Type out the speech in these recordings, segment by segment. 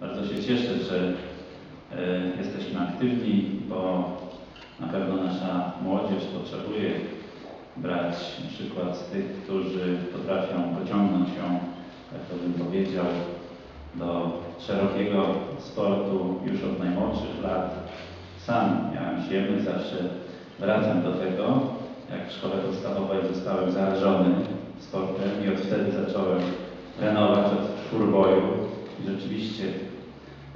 Bardzo się cieszę, że e, jesteśmy aktywni, bo na pewno nasza młodzież potrzebuje brać przykład z tych, którzy potrafią pociągnąć ją, jak to bym powiedział, do szerokiego sportu już od najmłodszych lat. Sam miałem przyjemność, zawsze wracam do tego, jak w szkole podstawowej zostałem zarażony sportem i od wtedy zacząłem trenować od czwórboju. I rzeczywiście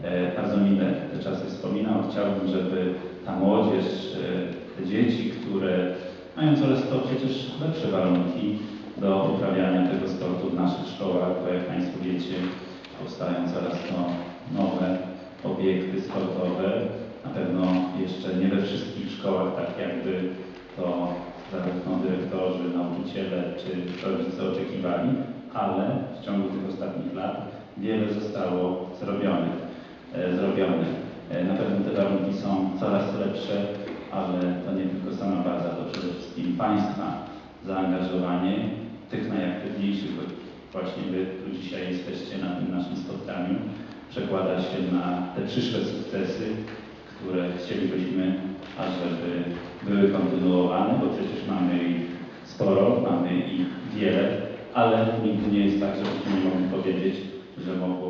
e, bardzo mile te czasy wspominam. Chciałbym, żeby ta młodzież, e, te dzieci, które mają coraz to przecież lepsze warunki do uprawiania tego sportu w naszych szkołach, bo jak Państwo wiecie, powstają coraz to nowe obiekty sportowe. Na pewno jeszcze nie we wszystkich szkołach, tak jakby to zarówno dyrektorzy, nauczyciele czy rodzice oczekiwali, ale w ciągu tych ostatnich lat wiele zostało. E, zrobione. E, Na pewno te warunki są coraz lepsze, ale to nie tylko sama baza, to przede wszystkim Państwa zaangażowanie, tych najaktywniejszych, właśnie Wy tu dzisiaj jesteście na tym naszym spotkaniu, przekłada się na te przyszłe sukcesy, które chcielibyśmy, ażeby były kontynuowane, bo przecież mamy ich sporo, mamy ich wiele, ale nigdy nie jest tak, żebyśmy nie mogli powiedzieć, że mogłoby być